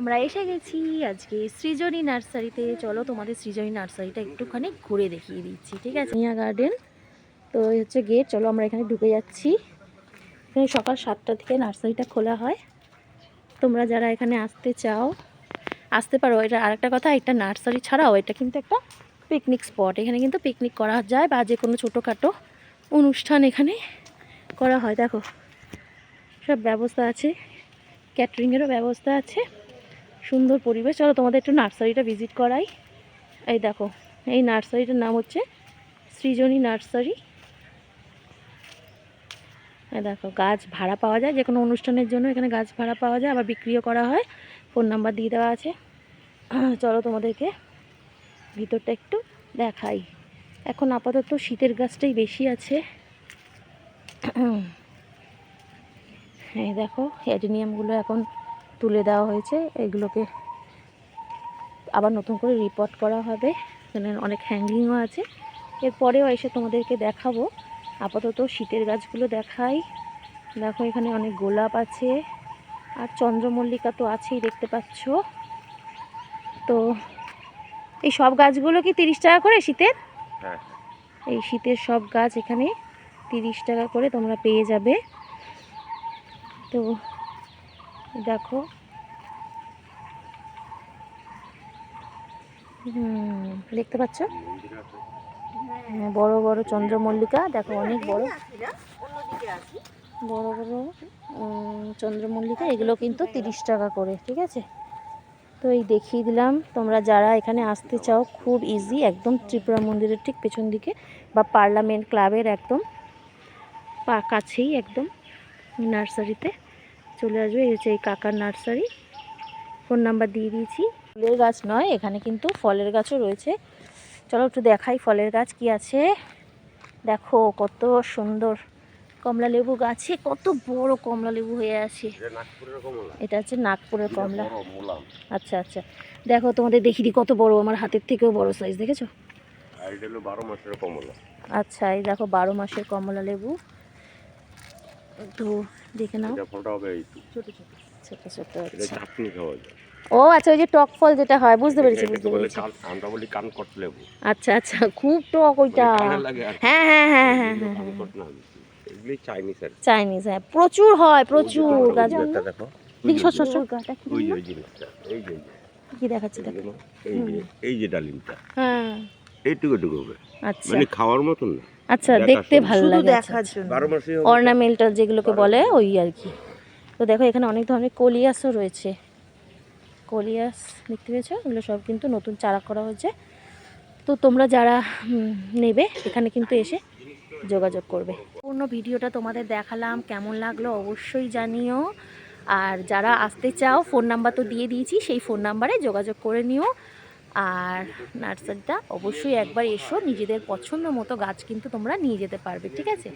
আমরা এসে গেছি। আজকে সৃজনী নার্সারিতে। চলো তোমাদের সৃজনী নার্সারিটা একটুখানি ঘুরে দেখিয়ে দিচ্ছি, ঠিক আছে? মিয়া গার্ডেন। তো এই হচ্ছে গেট। চলো আমরা এখানে ঢুকে যাচ্ছি। এখানে সকাল সাতটা থেকে নার্সারিটা খোলা হয়। তোমরা যারা এখানে আসতে চাও, আসতে পারো। এটা আরেকটা কথা, এটা নার্সারি ছাড়াও এটা কিন্তু একটা পিকনিক স্পট এখানে কিন্তু পিকনিক করা যায় বা যে কোনো ছোটোখাটো অনুষ্ঠান এখানে করা হয়। দেখো, সব ব্যবস্থা আছে। ক্যাটারিংয়েরও ব্যবস্থা আছে। সুন্দর পরিবেশ। চলো তোমাদের একটু নার্সারিটা ভিজিট করাই। এই দেখো, এই নার্সারিটার নাম হচ্ছে সৃজনী নার্সারি। এই দেখো, গাছ ভাড়া পাওয়া যায়। যে কোনো অনুষ্ঠানের জন্য এখানে গাছ ভাড়া পাওয়া যায়, আবার বিক্রিও করা হয়। ফোন নাম্বার দিয়ে দেওয়া আছে। চলো তোমাদেরকে ভিতরটা একটু দেখাই। এখন আপাতত শীতের গাছটাই বেশি আছে। হ্যাঁ দেখো, অ্যাডিনিয়ামগুলো এখন তুলে দেওয়া হয়েছে। এগুলোকে আবার নতুন করে রিপোর্ট করা হবে। এখানে অনেক হ্যাঙ্গিংও আছে। এরপরেও এসে তোমাদেরকে দেখাবো। আপাতত শীতের গাছগুলো দেখাই। দেখো এখানে অনেক গোলাপ আছে। আর চন্দ্রমল্লিকা তো আছেই দেখতে পাচ্ছ। তো এই সব গাছগুলো কি তিরিশ টাকা করে শীতের? হ্যাঁ। এই শীতের সব গাছ এখানে তিরিশ টাকা করে তোমরা পেয়ে যাবে। তো দেখো। হুম দেখতে পাচ্ছ? বড় বড় চন্দ্রমল্লিকা দেখো অনেক বড়। বড় বড় চন্দ্রমল্লিকা এগুলো কিন্তু তিরিশ টাকা করে ঠিক আছে? তো এই দেখিয়ে দিলাম তোমরা যারা এখানে আসতে চাও খুব ইজি একদম ত্রিপুরা মন্দিরের ঠিক পেছন দিকে বা পার্লামেন্ট ক্লাবের একদম কাছেই একদম নার্সারিতে চলে আসবে এই হচ্ছে এই কাকার নার্সারি। ফোন নাম্বার দিয়ে দিয়েছি। ফুলের গাছ নয় এখানে কিন্তু ফলের গাছও রয়েছে। চলো একটু দেখাই ফলের গাছ কি আছে। দেখো কত সুন্দর কমলা লেবু গাছে কত বড় কমলা লেবু হয়ে আছে। এটা এটা হচ্ছে নাগপুরের কমলা। বড় আচ্ছা আচ্ছা। দেখো তোমাদের দেখি দিই কত বড় আমার হাতের থেকেও বড় সাইজ দেখেছ? আর এটা বারো মাসের কমলা। আচ্ছা এই দেখো বারো মাসের কমলা লেবু। তো দেখে নাও। এটা ফলটা হবে এই ছোট ছোট। ছোট আচ্ছা। চাটনি খাওয়া যায়। ও আচ্ছা ওই যে টক ফল যেটা হয় বুঝতে পেরেছি বুঝতে পেরেছি। আমরা বলি কানকট লেবু। আচ্ছা আচ্ছা খুব টক ওইটা। মানে কানে কি। হ্যাঁ হ্যাঁ হ্যাঁ হ্যাঁ হ্যাঁ হ্যাঁ। এগুলি চাইনিজ আর চাইনিজ হ্যাঁ প্রচুর হয় প্রচুর ওই গাছ। দেখো। দেখি সর সর সর গাটা কি ওই যে ওই জিনিসটা এই যে কি দেখাচ্ছে দেখো এই যে এই যে ডালিমটা। হ্যাঁ। এইটুকু টুকু হবে। আচ্ছা। মানে খাওয়ার মতন না। আচ্ছা দেখতে ভালো লাগে দেখার জন্য। বারো মাসে অর্নামেন্টাল যেগুলোকে বলে ওই আর কি। তো দেখো এখানে অনেক ধরনের কলিয়াসও রয়েছে। কলিয়াস দেখতে পেয়েছ? এগুলো সব কিন্তু নতুন চারা করা হয়েছে। তো তোমরা যারা নেবে এখানে কিন্তু এসে যোগাযোগ করবে। পূর্ণ ভিডিওটা তোমাদের দেখালাম। কেমন লাগল অবশ্যই জানিও। আর যারা আসতে চাও ফোন নাম্বার তো দিয়ে দিয়েছি সেই ফোন নাম্বারে যোগাযোগ করে নিও। আর নার্সারিটা অবশ্যই একবার এসো, নিজেদের পছন্দ মতো গাছ কিন্তু তোমরা নিয়ে যেতে পারবে, ঠিক আছে?